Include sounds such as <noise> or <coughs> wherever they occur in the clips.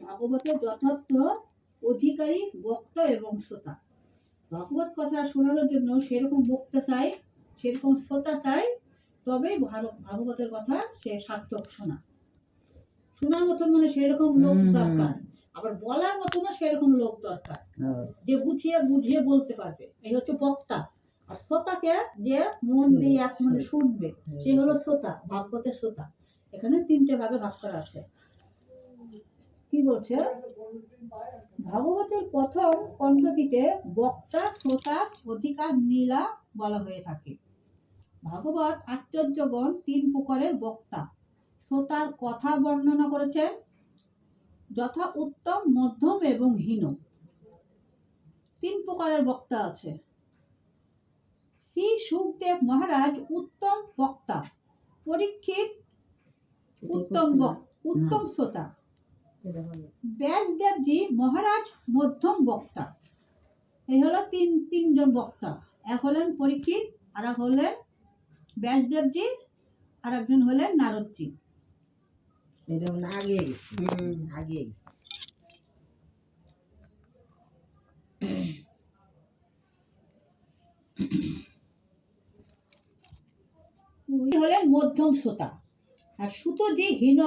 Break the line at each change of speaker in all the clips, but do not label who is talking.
ভাগবতের যথার্থ অধিকারী বক্তা এবং শ্রোতা। ভাগবত কথা শোনানোর জন্য সেরকম বক্তা চাই সেরকম শ্রোতা চাই তবেই ভার- ভাগবতের কথা সে সার্থক শোনা। শোনার মতন মানে সেরকম লোক দরকার। আবার বলার মতনও সেরকম লোক দরকার।
হ্যাঁ।
যে বুঝিয়ে বুঝিয়ে বলতে পারবে। এই হচ্ছে বক্তা। আর শ্রোতাকে যে মন দিয়ে এক মনে শুনবে সে হলো শ্রোতা ভাগবতের শ্রোতা। এখানে তিনটে ভাগে ভাগ করা আছে। কি বলছে? ভাগবতের প্রথম পঞ্চতিতে বক্তা শ্রোতা অধিকার নীলা বলা হয়ে থাকে। ভাগবত আশ্চর্যগণ তিন প্রকারের বক্তা। শ্রোতার কথা বর্ণনা করেছেন যথা উত্তম মধ্যম এবং হীন। তিন প্রকারের বক্তা আছে। শ্রী সুখদেব মহারাজ উত্তম বক্তা পরীক্ষিত উত্তম উত্তম শ্রোতা। ব্যাসদেবজি মহারাজ মধ্যম বক্তা। এই হলো তিন তিনজন বক্তা। এক হলেন পরীক্ষিত আর এক হলেন ব্যাসদেবজি আর একজন হলেন নারদজি।
এরকম আগে আগে
উনি হলেন মধ্যম শ্রোতা। আর সুতো সুতজি হীন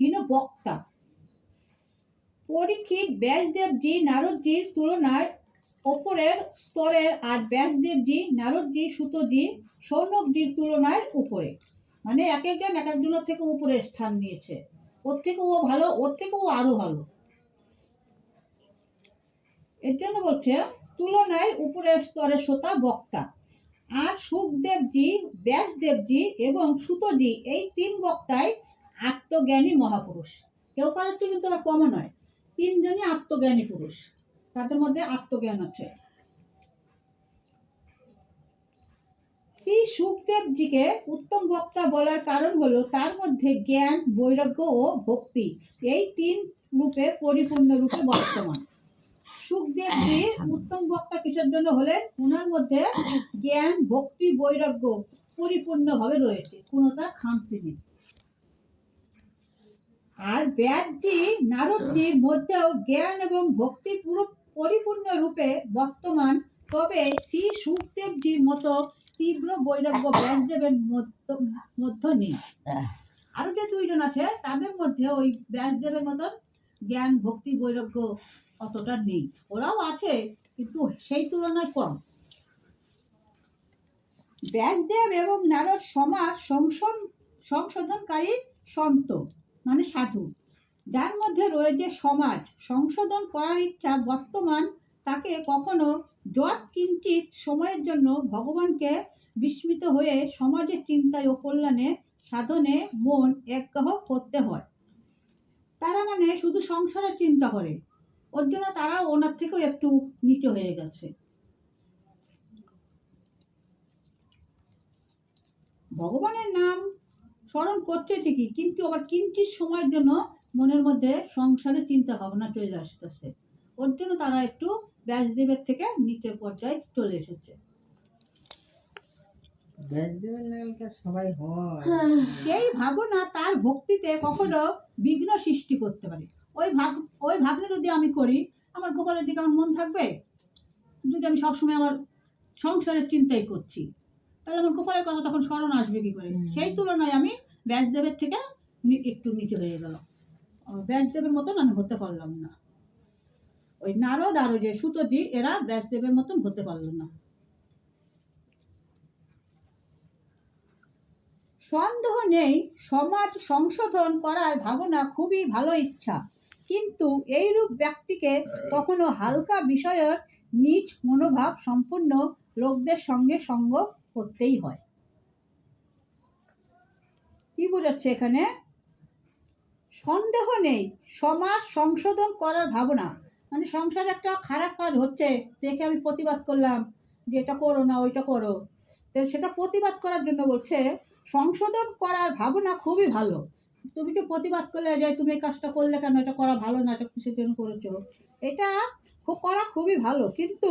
হীন বক্তা। পরীক্ষিত ব্যাসদেবজি নারদজির তুলনায় ওপরের স্তরের আর ব্যাসদেবজি নারদজি, সুতজি, সৌনকজির তুলনায় উপরে। মানে এক একজন এক একজনের থেকে উপরে স্থান নিয়েছে। ওর থেকেও ভালো, ওর থেকেও ও আরও ভালো। এর জন্য বলছে, তুলনায় উপরের স্তরের শ্রোতা বক্তা। আর সুখদেবজি, ব্যাসদেবজি এবং সুতজি এই তিন বক্তাই আত্মজ্ঞানী মহাপুরুষ। কেউ কারোর থেকে কিন্তু কমও নয়। তিনজনই আত্মজ্ঞানী পুরুষ। তাদের মধ্যে আত্মজ্ঞান আছে। শ্রী সুখদেবজিকে উত্তম বক্তা বলার কারণ হলো, তার মধ্যে জ্ঞান, বৈরাগ্য ও ভক্তি। এই তিন রূপে পরিপূর্ণ রূপে বর্তমান। সুখদেবজি উত্তম বক্তা কিসের জন্য হলেন? ওনার মধ্যে জ্ঞান, ভক্তি, বৈরাগ্য পরিপূর্ণভাবে রয়েছে। কোনোটা খামতি নেই। আর ব্যাসজি নারদজির মধ্যেও জ্ঞান এবং ভক্তি পুরো পরিপূর্ণ রূপে বর্তমান। তবে শ্রী সুখদেবজির মতো তীব্র বৈরাগ্য ব্যাসদেবের মধ্য- নেই। আরও যে দুইজন আছে, তাদের মধ্যে ওই ব্যাসদেবের মতন জ্ঞান, ভক্তি, বৈরাগ্য অতটা নেই। ওরাও আছে, কিন্তু সেই তুলনায় কম। ব্যাসদেব এবং নারদ সমাজ সংশোধন সংশোধনকারী সন্ত। মানে সাধু। যার মধ্যে রয়েছে সমাজ। সংশোধন করার ইচ্ছা বর্তমান। তাকে কখনো যৎ কিঞ্চিত সময়ের জন্য ভগবানকে বিস্মিত হয়ে সমাজের চিন্তায় ও কল্যাণে সাধনে মন একগ্রহ করতে হয়। তারা মানে শুধু সংসারের চিন্তা করে। ওর জন্য তারা ওনার থেকেও একটু নিচে হয়ে গেছে। ভগবানের নাম স্মরণ করছে ঠিকই কিন্তু আবার কিঞ্চিত সময়ের জন্য মনের মধ্যে সংসারের চিন্তা ভাবনা চলে আসতেছে। ওর জন্য তারা একটু ব্যাসদেবের থেকে নিচের পর্যায়ে চলে এসেছে।
নামটা
সেই ভাবনা তার ভক্তিতে কখনো বিঘ্ন সৃষ্টি করতে পারে। ওই ভাব ওই ভাবনা যদি আমি করি আমার গোপালের দিকে আমার মন থাকবে? যদি আমি সবসময় আমার সংসারের চিন্তাই করছি। তাহলে আমার গোপালের কথা তখন স্মরণ আসবে কি করে? সেই তুলনায় আমি ব্যাসদেবের থেকে একটু নিচে হয়ে গেল। ব্যাসদেবের মতন আমি হতে পারলাম না। ওই নারদ আর ওই যে সুতজি এরা ব্যাসদেবের মতন হতে পারল না। সন্দেহ নেই সমাজ সংশোধন করার ভাবনা খুবই ভালো ইচ্ছা। কিন্তু এইরূপ ব্যক্তিকে কখনো হালকা বিষয়ের নিজ মনোভাব সম্পূর্ণ লোকদের সঙ্গে সঙ্গ করতেই হয়। কি বোঝাচ্ছে এখানে? সন্দেহ নেই। সমাজ সংশোধন করার ভাবনা। মানে সংসারে একটা খারাপ কাজ হচ্ছে, দেখে আমি প্রতিবাদ করলাম যে এটা করো না, ওইটা করো। তো সেটা প্রতিবাদ করার জন্য বলছে, সংশোধন করার ভাবনা খুবই ভালো। তুমি যে প্রতিবাদ করলে যে তুমি এই কাজটা করলে কেন? এটা করা ভালো না, এটা কিসের জন্য করেছ? এটা করা খুবই ভালো। কিন্তু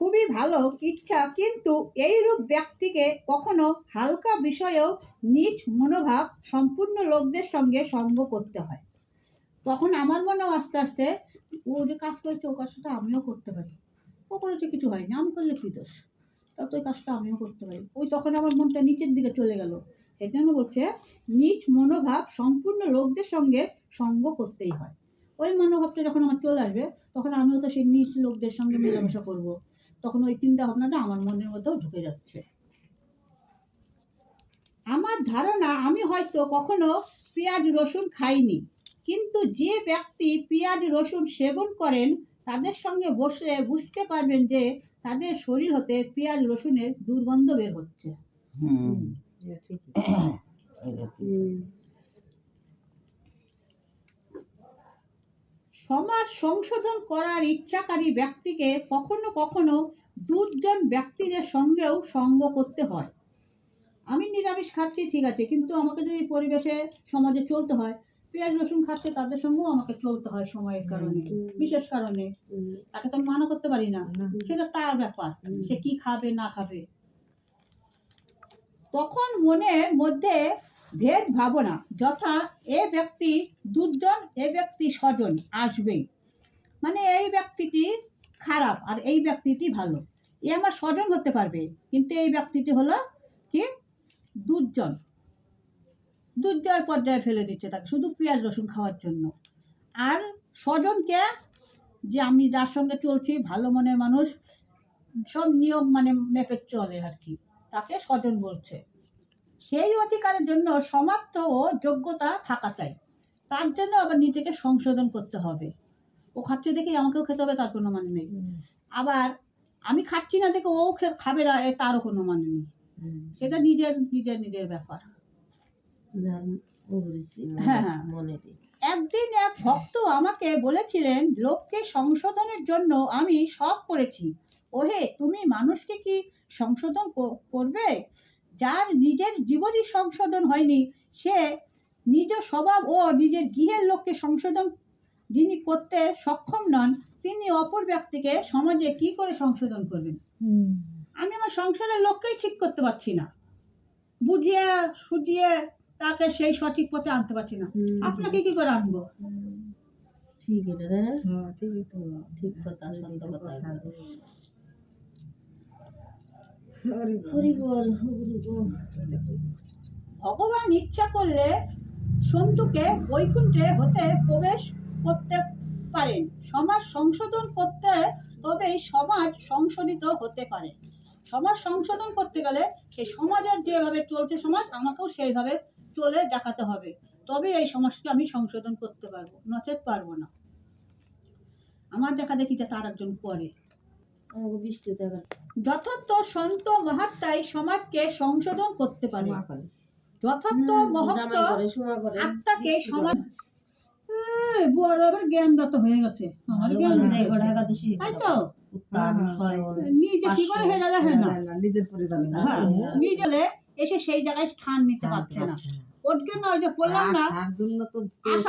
খুবই ভালো ইচ্ছা, কিন্তু এইরূপ ব্যক্তিকে কখনো হালকা বিষয়েও নিজ মনোভাব সম্পূর্ণ লোকদের সঙ্গে সঙ্গ করতে হয়। তখন আমার মনেও আস্তে আস্তে, ও যে কাজ করেছে, ও কাজটা আমিও করতে পারি। ও করেছে, কিছু হয়নি, আমি করলে কী দোষ? তা তো ওই কাজটা আমিও করতে পারি। ওই তখন আমার মনটা নিচের দিকে চলে গেল। সেই জন্য বলছে, নিজ মনোভাব সম্পূর্ণ লোকদের সঙ্গে সঙ্গ করতেই হয়। ওই মনোভাবটা যখন আমার চলে আসবে, তখন আমিও তো সেই নিজ লোকদের সঙ্গে মেলামেশা করব। তখন ওই চিন্তা ভাবনাটা আমার মনের মধ্যেও ঢুকে যাচ্ছে। আমার ধারণা আমি হয়তো কখনো পেঁয়াজ রসুন খাইনি কিন্তু যে ব্যক্তি পেঁয়াজ রসুন সেবন করেন তাদের সঙ্গে বসে বুঝতে পারবেন যে তাদের শরীর হতে পেঁয়াজ রসুনের দুর্গন্ধ বের হচ্ছে।
হুম <coughs>
এটা ঠিক
এটা ঠিক।
হুম
সমাজ সংশোধন করার ইচ্ছাকারী ব্যক্তিকে কখনো কখনো দুজন ব্যক্তিদের সঙ্গেও সঙ্গ করতে হয়। আমি নিরামিষ খাচ্ছি ঠিক আছে কিন্তু আমাকে যদি পরিবেশে সমাজে চলতে হয় পেঁয়াজ রসুন খাচ্ছে তাদের সঙ্গেও আমাকে চলতে হয় সময়ের কারণে বিশেষ কারণে। তাকে তো আমি মানা করতে পারি না। সেটা তার ব্যাপার সে কি খাবে না খাবে। তখন মনের মধ্যে ভেদ ভাবনা, যথা এ ব্যক্তি দুজন এ ব্যক্তি স্বজন আসবেই। মানে এই ব্যক্তিটি খারাপ আর এই ব্যক্তিটি ভালো। এ আমার স্বজন হতে পারবে, কিন্তু এই ব্যক্তিটি হলো কি? দুর্জন। দুর্জয়ের পর্যায়ে ফেলে দিচ্ছে তাকে, শুধু পেঁয়াজ রসুন খাওয়ার জন্য। আর স্বজনকে যে আমি যার সঙ্গে চলছি, ভালো মনের মানুষ, সব নিয়ম মানে মেপে চলে আর কি। তাকে স্বজন বলছে। সেই অধিকারের জন্য সমাপ্ত ও যোগ্যতা থাকা চাই। তার জন্য আবার নিজেকে সংশোধন করতে হবে। ও খাচ্ছে দেখে আমাকেও খেতে হবে তার কোনো মানে নেই। আবার আমি খাচ্ছি না দেখে ও খাবে না তারও কোনো মানে নেই। সেটা নিজের নিজের নিজের ব্যাপার। হ্যাঁ, হ্যাঁ। একদিন এক ভক্ত আমাকে বলেছিলেন লোককে সংশোধনের জন্য আমি সব করেছি। ওহে তুমি মানুষকে কি সংশোধন করবে? যার নিজের জীবনই সংশোধন হয়নি সে নিজ স্বভাব ও নিজের গৃহের লোককে সংশোধন যিনি করতে সক্ষম নন তিনি অপর ব্যক্তিকে সমাজে কি করে সংশোধন করবেন? আমি আমার সংসারের লোককেই ঠিক করতে পারছি না। বুঝিয়ে সুজিয়ে তাকে সেই সঠিক পথে আনতে পারছি না। আপনাকে কি করে আনব?
ঠিক এটা রে
হ্যাঁ
ঠিক কথা সত্য কথা একদম।
হরি
হরি বল হরি বল
ভগবান ইচ্ছা করলে সন্তুকে বৈকুণ্ঠে হতে প্রবেশ করতে পারেন, সমাজ সংশোধন করতে তবেই সমাজ সংশোধিত হতে পারে। সমাজ সংশোধন করতে গেলে সেই সমাজের যেভাবে চলছে সমাজ, আমাকেও সেইভাবে চলে দেখাতে হবে। তবে এই সমাজকে আমি সংশোধন করতে পারব, নচেত পারব না। আমার দেখা দেখিটা তার একজন করে।
দেখা
যথার্থ সন্ত মহাত্মাই সমাজকে সংশোধন করতে পারে। যথার্থ মহত্ব আত্মাকে সমাজ বড় আবার জ্ঞানগত হয়ে গেছে। আমার জ্ঞান
ভালো
হয়ে
জায়গা
গেছে।
ঢাকাতে শিখে
তাই তো নিজে কি করে হেরা দেখে না?
নিজের পরিবার
হ্যাঁ। নিজে এসে সেই জায়গায় স্থান নিতে পারছে না। ওর জন্য ওই যে বললাম না
জন্য তো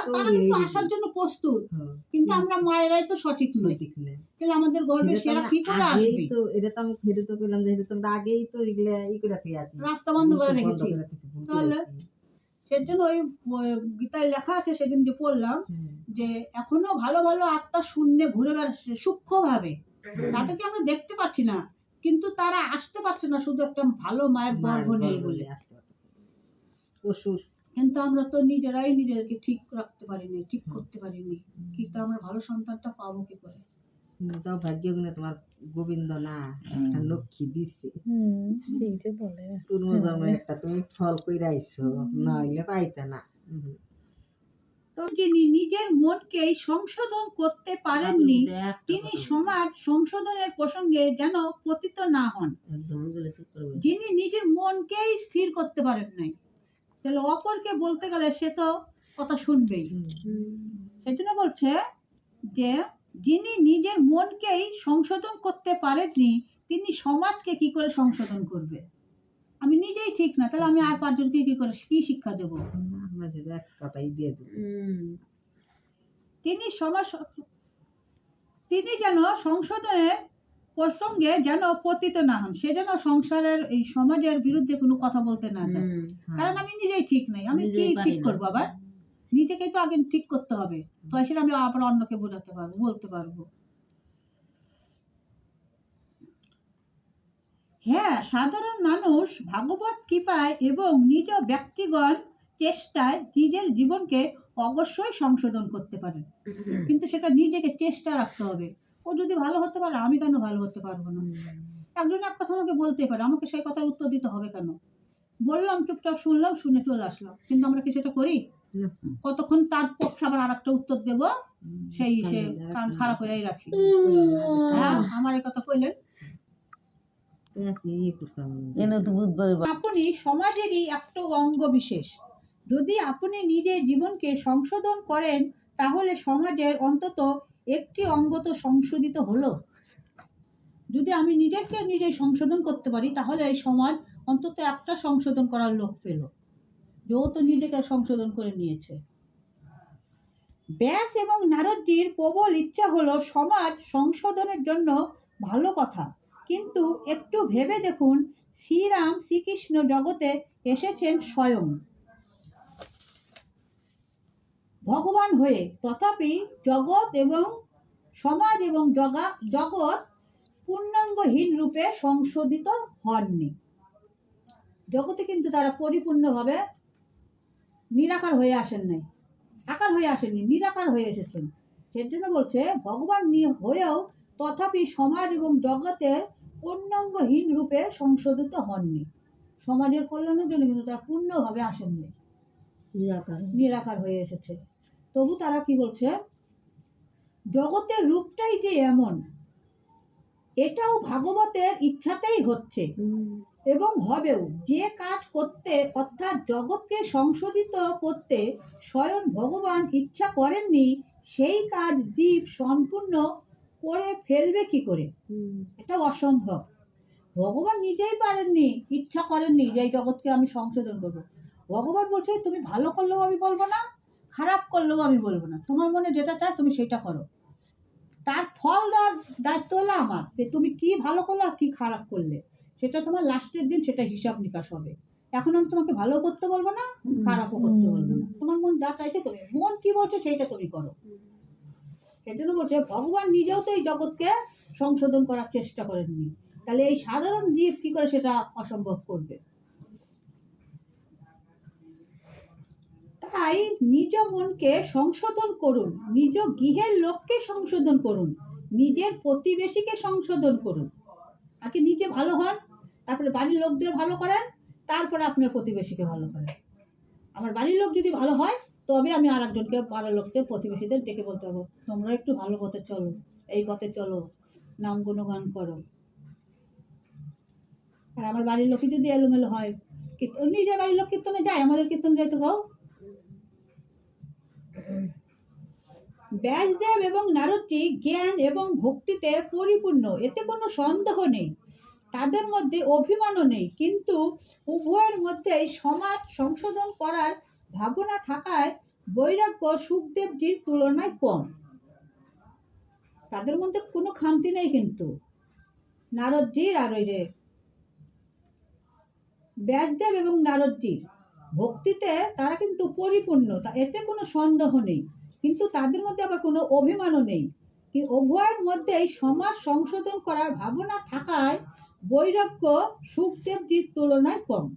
তারা কিন্তু আসার জন্য প্রস্তুত। কিন্তু আমরা মায়েরাই তো সঠিক নই। তাহলে আমাদের গর্বে সেরা কি করে আসবে?
তো এটা তো আমি ফেরে তো করলাম যে এটা আগেই তো এগুলা ই করে আছি
রাস্তা বন্ধ করে রেখেছি।
বন্ধ করে রেখেছি, ভুল
তাহলে? সের জন্য ওই ওই গীতায় লেখা আছে সেদিন যে পড়লাম যে এখনও ভালো ভালো আত্মা শূন্যে ঘুরে বেড়াচ্ছে সূক্ষ্ম ভাবে সূক্ষ্মভাবে তাদেরকে আমরা দেখতে পাচ্ছি না? কিন্তু তারা আসতে পারছে না শুধু একটা ভালো মায়ের
মায়ের
গর্ভ নেই বলে।
আসতে পশু
কিন্তু আমরা তো নিজেরাই নিজেদেরকে ঠিক রাখতে পারিনি ঠিক করতে পারিনি। কিন্তু আমরা ভালো সন্তানটা পাবো কি করে?
তাও ভাগ্য গুণে তোমার গোবিন্দ না একটা লক্ষ্মী দিচ্ছে
হুম ঠিক যে বলে।
পূর্ব জন্মে একটা তুমি ফল কইরা আইছো নইলে পাইতে না।
যিনি নিজের মনকেই সংশোধন করতে পারেননি তিনি সমাজ সংশোধনের প্রসঙ্গে যেন পতিত না হন। যিনি নিজের মনকেই স্থির করতে পারেন নাই। তাহলে অপরকে বলতে গেলে সে তো কথা শুনবেই। সেজন্য বলছে যে যিনি নিজের মনকেই সংশোধন করতে পারেননি তিনি সমাজকে কি করে সংশোধন করবে? আমি নিজেই ঠিক না তাহলে আমি আর পাঁচজনকে কি করে কি শিক্ষা দেব?
আমরা যদি এক কথাই দিয়ে দেবো।
তিনি সমাজ তিনি যেন সংশোধনের প্রসঙ্গে যেন পতিত না হন সে যেন সংসারের এই সমাজের বিরুদ্ধে কোনো কথা বলতে না যায় কারণ আমি নিজেই ঠিক নাই আমি কি ঠিক করব আবার? নিজেকেই তো আগে ঠিক করতে হবে। তো সেটা আমি আবার অন্যকে বোঝাতে পারব বলতে পারব। হ্যাঁ সাধারণ মানুষ ভাগবত কৃপায় এবং নিজ ব্যক্তিগণ চেষ্টায় নিজের জীবনকে অবশ্যই সংশোধন করতে পারে। কিন্তু সেটা নিজেকে চেষ্টা রাখতে হবে। ও যদি ভালো হতে পারে আমি কেন ভালো হতে পারব না? একজন এক কথা আমাকে বলতে পারে আমাকে সেই কথার উত্তর দিতে হবে কেন? বললাম চুপচাপ শুনলাম শুনে চলে আসলাম। কিন্তু আমরা কি সেটা করি? কতক্ষণ তার পক্ষে আবার আর একটা উত্তর দেবো? সেই সে কান খারাপ করেই রাখি। হ্যাঁ আমার এই কথা কইলেন। আপনি সমাজেরই একটা অঙ্গ বিশেষ। যদি আপনি নিজের জীবনকে সংশোধন করেন তাহলে সমাজের অন্তত একটি অঙ্গ তো সংশোধিত হলো। যদি আমি নিজেকে নিজে সংশোধন করতে পারি, তাহলে এই সমাজ অন্তত একটা সংশোধন করার লোক পেল। যে তো নিজেকে সংশোধন করে নিয়েছে। ব্যাস এবং নারদজির প্রবল ইচ্ছা হলো সমাজ সংশোধনের জন্য ভালো কথা। কিন্তু একটু ভেবে দেখুন, শ্রীরাম শ্রীকৃষ্ণ জগতে এসেছেন স্বয়ং। ভগবান হয়ে তথাপি জগৎ এবং সমাজ এবং জগা জগৎ পূর্ণাঙ্গহীন রূপে সংশোধিত হননি। জগতে কিন্তু তারা পরিপূর্ণভাবে নিরাকার হয়ে আসেন নাই আকার হয়ে আসেননি নিরাকার হয়ে এসেছেন। সের জন্য বলছে ভগবান হয়েও তথাপি সমাজ এবং জগতের পূর্ণাঙ্গহীন রূপে সংশোধিত হননি। সমাজের কল্যাণের জন্য কিন্তু তারা পূর্ণভাবে আসেননি।
নিরাকার
নিরাকার হয়ে এসেছে। তবু তারা কি বলছে? জগতের রূপটাই যে এমন, এটাও ভাগবতের ইচ্ছাতেই হচ্ছে এবং হবেও। যে কাজ করতে, অর্থাৎ জগৎকে সংশোধিত করতে স্বয়ং ভগবান ইচ্ছা করেননি, সেই কাজ জীব সম্পূর্ণ করে ফেলবে কি করে? এটা অসম্ভব। ভগবান নিজেই পারেননি, ইচ্ছা করেননি যে এই জগৎকে আমি সংশোধন করব। ভগবান বলছে, তুমি ভালো করলেও আমি বলব না খারাপ করলেও আমি বলব না। তোমার মনে যেটা চায় তুমি সেটা করো। তার ফল দেওয়ার দায়িত্ব হলো আমার যে তুমি কি ভালো করলে আর কি খারাপ করলে। সেটা তোমার লাস্টের দিন সেটা হিসাব নিকাশ হবে। এখন আমি তোমাকে ভালো করতে বলব না খারাপও করতে বলব না। তোমার মন যা চাইছে তুমি মন কি বলছে সেইটা তুমি করো। সেজন্য বলছে ভগবান নিজেও তো এই জগৎকে সংশোধন করার চেষ্টা করেননি। তাহলে এই সাধারণ জীব কি করে সেটা অসম্ভব করবে? তাই নিজ মনকে সংশোধন করুন। নিজ গৃহের লোককে সংশোধন করুন। নিজের প্রতিবেশীকে সংশোধন করুন। আগে নিজে ভালো হন, তারপরে বাড়ির লোকদের ভালো করেন, তারপরে আপনার প্রতিবেশীকে ভালো করেন। আমার বাড়ির লোক যদি ভালো হয়, তবে আমি আর একজনকে পাড়ার লোকদের প্রতিবেশীদের ডেকে বলতে পারব, তোমরা একটু ভালো পথে চলো, এই পথে চলো, নাম গুণগান করো। আর আমার বাড়ির লোকই যদি এলোমেলো হয় কীর্তন নিজের বাড়ির লোক কীর্তনে যায়, আমাদের কীর্তন যাইতে গাও। ব্যাসদেব এবং নারদজি জ্ঞান এবং ভক্তিতে পরিপূর্ণ, এতে কোনো সন্দেহ নেই। তাদের মধ্যে অভিমানও নেই, কিন্তু উভয়ের মধ্যেই সমাজ সংশোধন করার ভাবনা থাকায় বৈরাগ্য সুখদেবজির তুলনায় কম। তাদের মধ্যে কোনো খামতি নেই কিন্তু। নারদজির আর ওই যে ব্যাসদেব এবং নারদজির ভক্তিতে তারা কিন্তু পরিপূর্ণ, তা এতে কোনো সন্দেহ নেই। কিন্তু তাদের মধ্যে আবার কোনো অভিমানও নেই। উভয়ের মধ্যেই সমাজ সংশোধন করার ভাবনা থাকায় বৈরাগ্য সুখদেবজির তুলনায় কম।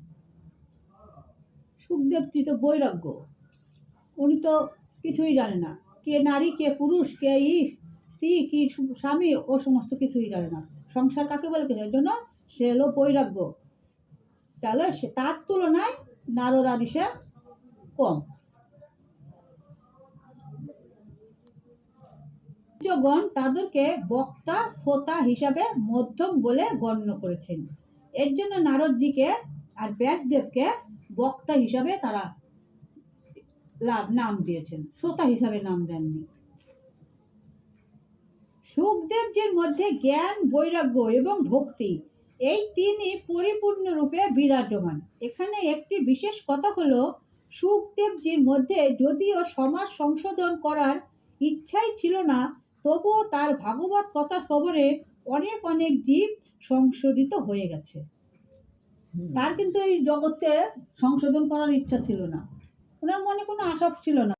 সুখদেবজি তো বৈরাগ্য। উনি তো কিছুই জানে না। কে নারী, কে পুরুষ, কে ই স্ত্রী, কি স্বামী, ও সমস্ত কিছুই জানে না। সংসার কাকে বলে জন্য সে হলো বৈরাগ্য। তাহলে সে তার তুলনায় নারদ আদি সে কম। জগণ তাদেরকে বক্তা, শ্রোতা হিসাবে মধ্যম বলে গণ্য করেছেন। এর জন্য নারদজিকে আর ব্যাসদেবকে বক্তা হিসাবে তারা লাভ, নাম দিয়েছেন। শ্রোতা হিসাবে নাম দেননি। সুখদেবজির মধ্যে জ্ঞান, বৈরাগ্য এবং ভক্তি এই তিনি পরিপূর্ণ রূপে বিরাজমান। এখানে একটি বিশেষ কথা হলো সুখদেবজির মধ্যে যদিও সমাজ সংশোধন করার ইচ্ছাই ছিল না তবুও তার ভাগবত কথা শ্রবণে অনেক অনেক জীব সংশোধিত হয়ে গেছে। তার কিন্তু এই জগতে সংশোধন করার ইচ্ছা ছিল না। ওনার মনে কোনো আশা ছিল না।